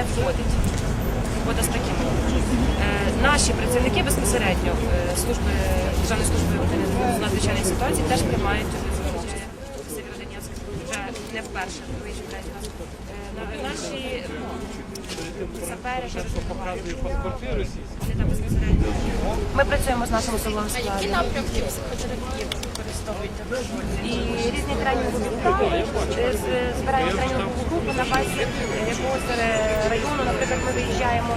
не входить. Робота з таким. Е, Наші працівники безпосередньо е, служби Державної служби з надзвичайних ситуацій теж приймають участь в Сєвєродонецьк вже не вперше, другий третій раз. Наші сапери вже вони там безпосередньо. Ми працюємо з нашим складом. Які напрямки психотерапії ви використовуєте? і різні тренінгові вправи, е, збираємо тренінгову групу на базі е, виїжджаємо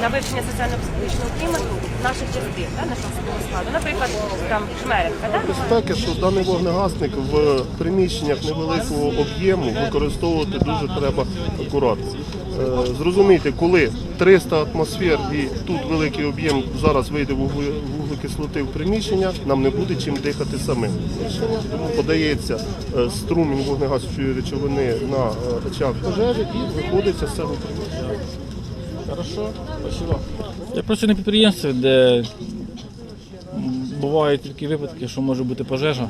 на вивчення соціально-психологічного клімату наших частин, да, нашого складу. Наприклад, там Жмеренка, да? Безпеки, що даний вогнегасник в приміщеннях невеликого об'єму використовувати дуже треба акуратно. Е, Зрозумійте, коли 300 атмосфер і тут великий об'єм зараз вийде вугле- вуглекислоти в приміщення, нам не буде чим дихати самим. Подається е, струмінь вогнегасючої речовини на е, очах пожежі і виходиться з цього приміщення. Хорошо, спасибо. Я працюю на підприємстві, де бувають такі випадки, що може бути пожежа.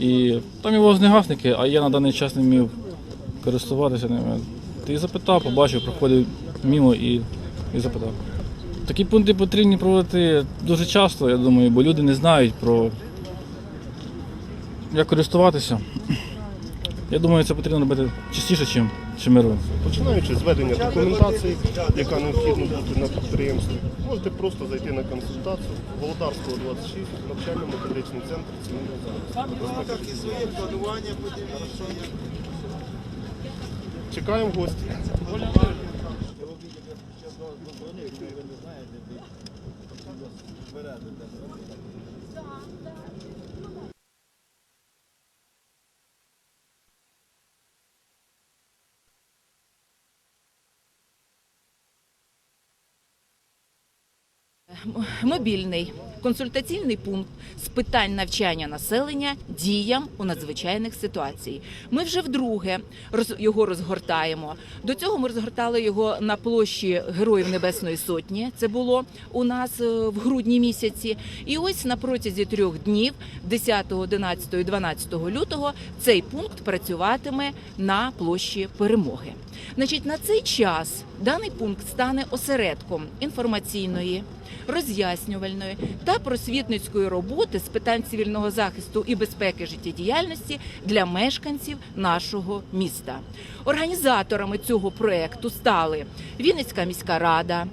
І там є вогнегасники, а я на даний час не вмів користуватися ними. Ти запитав, побачив, проходив мимо і, і запитав. Такі пункти потрібні проводити дуже часто, я думаю, бо люди не знають про як користуватися. Я думаю, це потрібно робити частіше, чим, чим. Починаючи з ведення документації, яка необхідна бути на підприємстві, можете просто зайти на консультацію Володарського 26, навчально-методичний центр цивільного захисту. Чекаємо гості. Мобільний консультаційний пункт з питань навчання населення діям у надзвичайних ситуаціях. Ми вже вдруге його розгортаємо. До цього ми розгортали його на площі Героїв Небесної Сотні. Це було у нас е, в грудні місяці. І ось на протязі трьох днів, 10, 11 і 12 лютого, цей пункт працюватиме на площі Перемоги. Значить, на цей час даний пункт стане осередком інформаційної, роз'яснювальної та просвітницької роботи з питань цивільного захисту і безпеки життєдіяльності для мешканців нашого міста. Організаторами цього проекту стали Вінницька міська рада.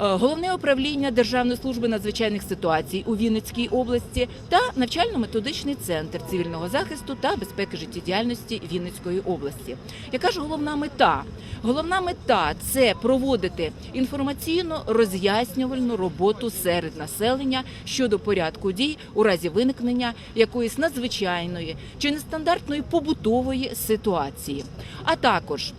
Е, Головне управління Державної служби надзвичайних ситуацій у Вінницькій області та навчально-методичний центр цивільного захисту та безпеки життєдіяльності Вінницької області. Яка ж головна мета? Головна мета це проводити інформаційно роз'яснювальну роботу серед населення щодо порядку дій у разі виникнення якоїсь надзвичайної чи нестандартної побутової ситуації, а також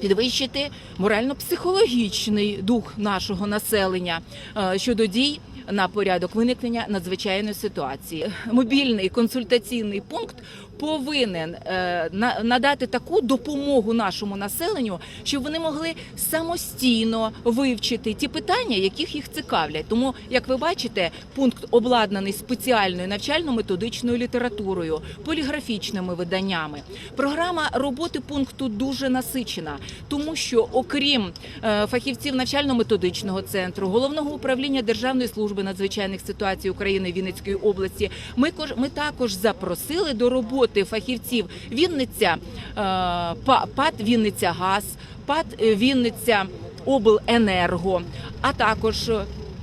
підвищити морально-психологічний дух нашого населення е, щодо дій. На порядок виникнення надзвичайної ситуації мобільний консультаційний пункт повинен е, надати таку допомогу нашому населенню, щоб вони могли самостійно вивчити ті питання, яких їх цікавлять. Тому, як ви бачите, пункт обладнаний спеціальною навчально-методичною літературою, поліграфічними виданнями. Програма роботи пункту дуже насичена, тому що окрім е, фахівців навчально-методичного центру, головного управління Державної служби надзвичайних ситуацій України Вінницької області, ми кож- ми також запросили до роботи фахівців. Вінниця е, ПАТ Вінниця Газ, ПАТ е, Вінниця Обленерго, а також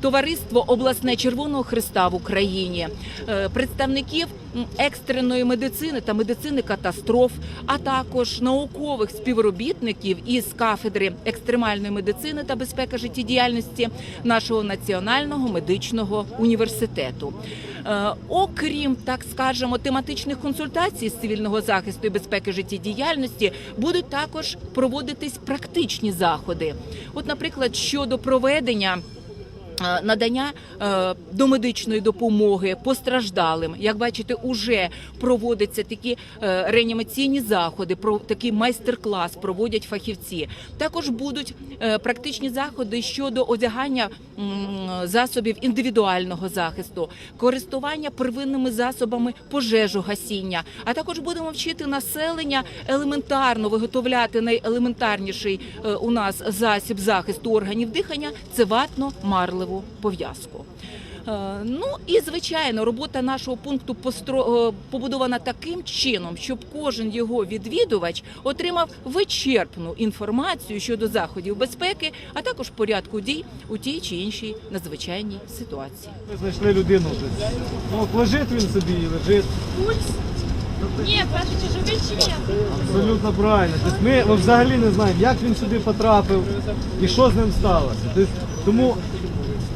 Товариство обласне Червоного Христа в Україні, е, представників екстреної медицини та медицини катастроф, а також наукових співробітників із кафедри екстремальної медицини та безпеки життєдіяльності нашого національного медичного університету. Е, Окрім так скажемо тематичних консультацій з цивільного захисту і безпеки життєдіяльності, будуть також проводитись практичні заходи. От, наприклад, щодо проведення. Е, Надання е, домедичної допомоги постраждалим, як бачите, уже проводяться такі е, реанімаційні заходи. Про такий майстер-клас проводять фахівці. Також будуть практичні заходи щодо одягання засобів індивідуального захисту, користування первинними засобами пожежогасіння. А також будемо вчити населення елементарно виготовляти найелементарніший е, у нас засіб захисту органів дихання це ватно-марливу пов'язку. Е, Ну і звичайно, робота нашого пункту постро- е, побудована таким чином, щоб кожен його відвідувач отримав вичерпну інформацію щодо заходів безпеки, а також порядку дій у тій чи іншій надзвичайній ситуації. Ми знайшли людину. Ну, лежить він собі і лежить. Ні, перше, чи живий, чи ні. Абсолютно правильно. Тобто ми взагалі не знаємо, як він сюди потрапив і що з ним сталося. Тобто, тому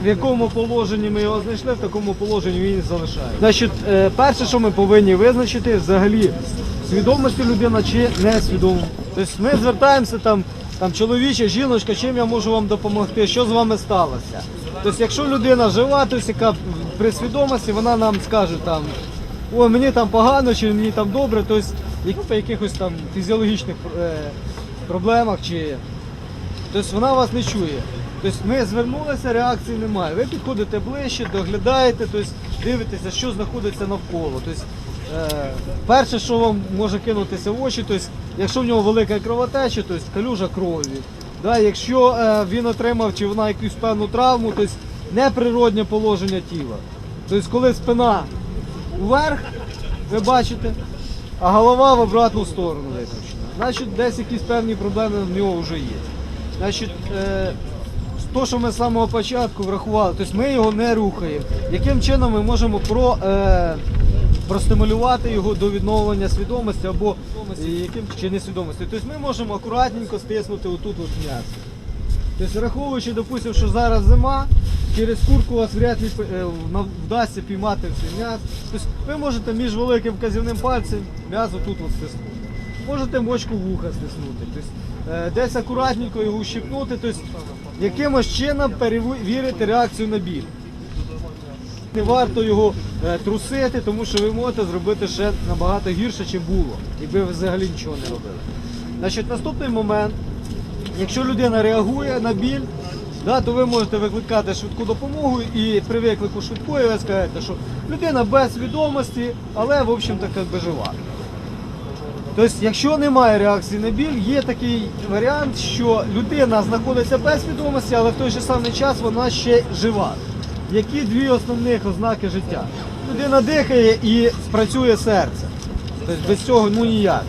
в якому положенні ми його знайшли, в такому положенні він і залишає. Значить, е, перше, що ми повинні визначити, взагалі, свідомості людина чи не свідома. Тобто ми звертаємося там, там чоловіче, жіночка, чим я можу вам допомогти, що з вами сталося. Тобто, якщо людина жива, тобто, яка при свідомості, вона нам скаже там, ой, мені там погано, чи мені там добре, тобто по якихось там фізіологічних е, проблемах, чи тобто вона вас не чує. Тобто ми звернулися, реакції немає. Ви підходите ближче, доглядаєте, тобто дивитеся, що знаходиться навколо. Тобто, е, перше, що вам може кинутися в очі, тобто, якщо в нього велика кровотеча, тобто калюжа крові. Да, якщо е, він отримав чи вона якусь певну травму, тобто неприродне положення тіла. Тобто, коли спина вверх, ви бачите, а голова в обратну сторону викручена. Значить, десь якісь певні проблеми в нього вже є. Значить, е, то, що ми з самого початку врахували, тобто ми його не рухаємо. Яким чином ми можемо про, е, простимулювати його до відновлення свідомості або е, яким чи несвідомості? Тобто ми можемо акуратненько стиснути отут от м'ясо. Тобто, враховуючи, допустимо, що зараз зима, через курку вас вряд ли е, вдасться піймати все м'ясо. Тобто ви можете між великим вказівним пальцем м'ясо тут от стиснути. Можете мочку вуха стиснути. Тобто, десь акуратненько його ущипнути, тобто, якимось чином перевірити реакцію на біль. Не варто його е, трусити, тому що ви можете зробити ще набагато гірше, ніж було, якби ви взагалі нічого не робили. Значить, наступний момент. Якщо людина реагує на біль, да, то ви можете викликати швидку допомогу і при виклику швидкої ви скажете, що людина без свідомості, але в общем-то жива. Тобто, якщо немає реакції на біль, є такий варіант, що людина знаходиться без свідомості, але в той же самий час вона ще жива. Які дві основних ознаки життя? Людина дихає і працює серце. Тобто без цього ну ніяк.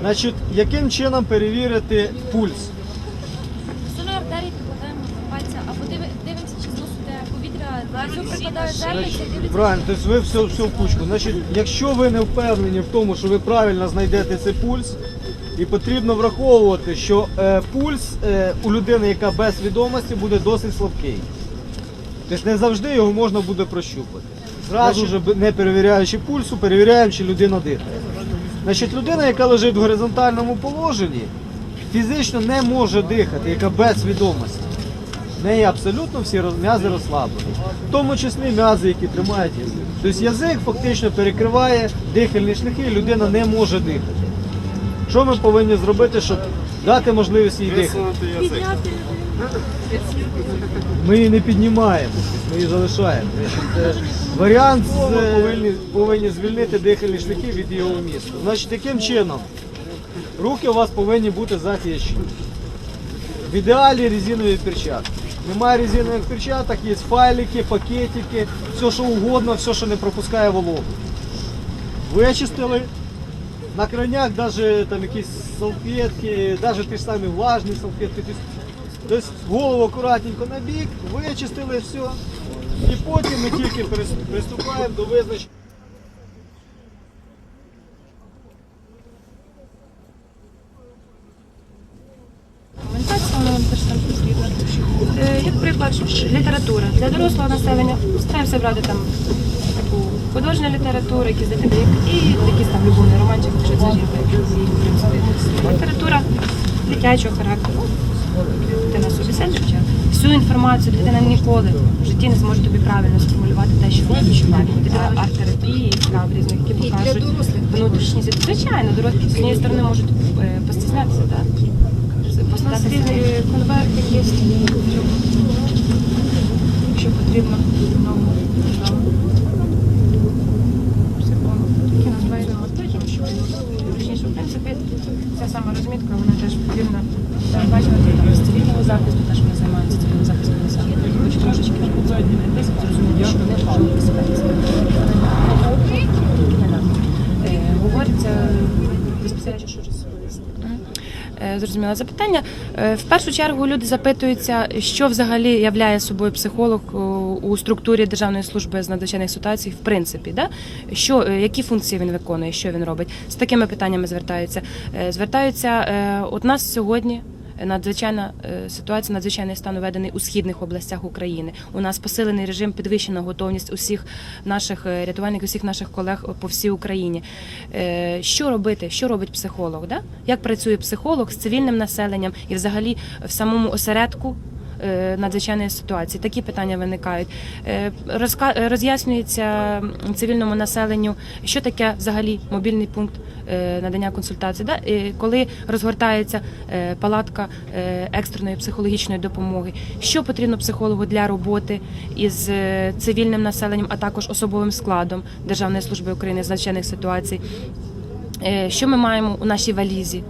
Значить, яким чином перевірити пульс? Солю артерії прикладаємо пальця, або дивимося, повітря, дивиться. Правильно, тобто ви все, все в кучку. Значить, якщо ви не впевнені в тому, що ви правильно знайдете цей пульс, і потрібно враховувати, що е, пульс е, у людини, яка без свідомості, буде досить слабкий. Тобто не завжди його можна буде прощупати. Зразу ж не перевіряючи пульсу, перевіряємо, чи людина дихає. Значить, людина, яка лежить в горизонтальному положенні, фізично не може дихати, яка без свідомості. В неї абсолютно всі м'язи розслаблені, в тому числі м'язи, які тримають язик. Тобто язик фактично перекриває дихальні шляхи, і людина не може дихати. Що ми повинні зробити, щоб дати можливість їй дихати? Ми її не піднімаємо, ми її залишаємо. Е, Варіант з, е, повинні, повинні звільнити дихальні шляхи від його місту. Значить, таким чином, руки у вас повинні бути захищені. В ідеалі резинові перчатки. Немає резинових перчаток, є файлики, пакетики, все що угодно, все, що не пропускає вологу. Вичистили. На кранях навіть там якісь салфетки, навіть ті ж самі влажні салфетки. Тобто, голову акуратненько на бік, вичистили все. І потім ми тільки приступаємо до визначення. Коментація вона теж там потрібна. Е, Як приклад, література для дорослого населення стараємося брати там таку художню літературу, якісь детектив і якісь там любовний романчик, якщо це жінка, і, в принципі, література дитячого характеру. Дитина собі сидить, всю інформацію дитина ніколи в житті не зможе тобі правильно сформулювати те, що вона відчуває. Дитина арт-терапії, вправ різних, які покажуть внутрішні світ. Звичайно, дорослі з однієї сторони можуть е, постіснятися, так? У нас різний конверт якийсь, якщо потрібно точніше, в принципі, ця сама розмітка, вона теж потрібна. Там з цивільного захисту, теж ми займаємося цивільним захистом населення. Трошечки десь зрозуміло, що не впало в безпеці. Е, Говориться безпосередньо, що розповісти. Е, Зрозуміло запитання. Е, В першу чергу люди запитуються, що взагалі являє собою психолог у структурі Державної служби з надзвичайних ситуацій, в принципі, да? що, е, які функції він виконує, що він робить. З такими питаннями звертаються. Е, Звертаються, е, от нас сьогодні. Надзвичайна е, ситуація, надзвичайний стан введений у східних областях України. У нас посилений режим, підвищена готовність усіх наших е, рятувальників, усіх наших колег по всій Україні. Е, Що робити? Що робить психолог? Да? Як працює психолог з цивільним населенням і взагалі в самому осередку? Е, Надзвичайної ситуації такі питання виникають. Е, е, Роз'яснюється цивільному населенню, що таке взагалі мобільний пункт надання консультацій. Е, Коли розгортається палатка екстреної психологічної допомоги, що потрібно психологу для роботи із цивільним населенням, а також особовим складом Державної служби України з надзвичайних ситуацій. Що ми маємо у нашій валізі?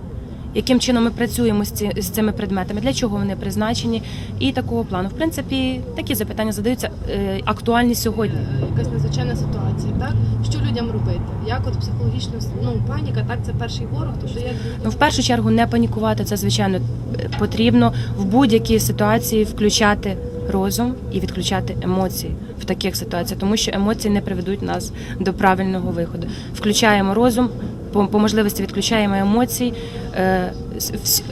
Яким чином ми працюємо з ці- з цими предметами, для чого вони призначені, і такого плану. В принципі, такі запитання задаються е, актуальні сьогодні. якась надзвичайна ситуація, так? Що людям робити? Як от психологічно ну, паніка, так, це перший ворог, тобто як Ну, в першу чергу не панікувати, це звичайно е, потрібно в будь-якій ситуації включати розум і відключати емоції в таких ситуаціях, тому що емоції не приведуть нас до правильного виходу. Включаємо розум, по, по можливості відключаємо емоції, е,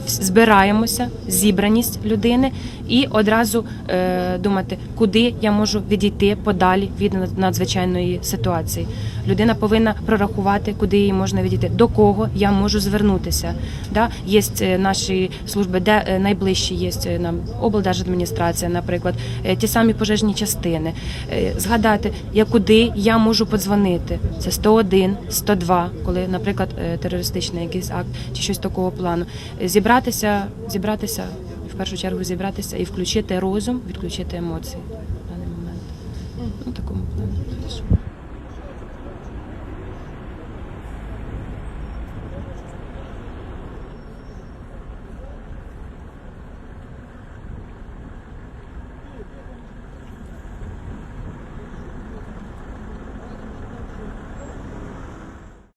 збираємося, зібраність людини і одразу е, думати, куди я можу відійти подалі від надзвичайної ситуації. Людина повинна прорахувати, куди їй можна відійти, до кого я можу звернутися. Є е, наші служби, де е, найближчі є нам облдержадміністрація, наприклад, ті самі пожежні частини. Згадати, я куди я можу подзвонити. Це 101, 102, коли, наприклад, терористичний якийсь акт чи щось такого плану зібратися, зібратися в першу чергу, зібратися і включити розум, відключити емоції в даний момент. Ну такому плані.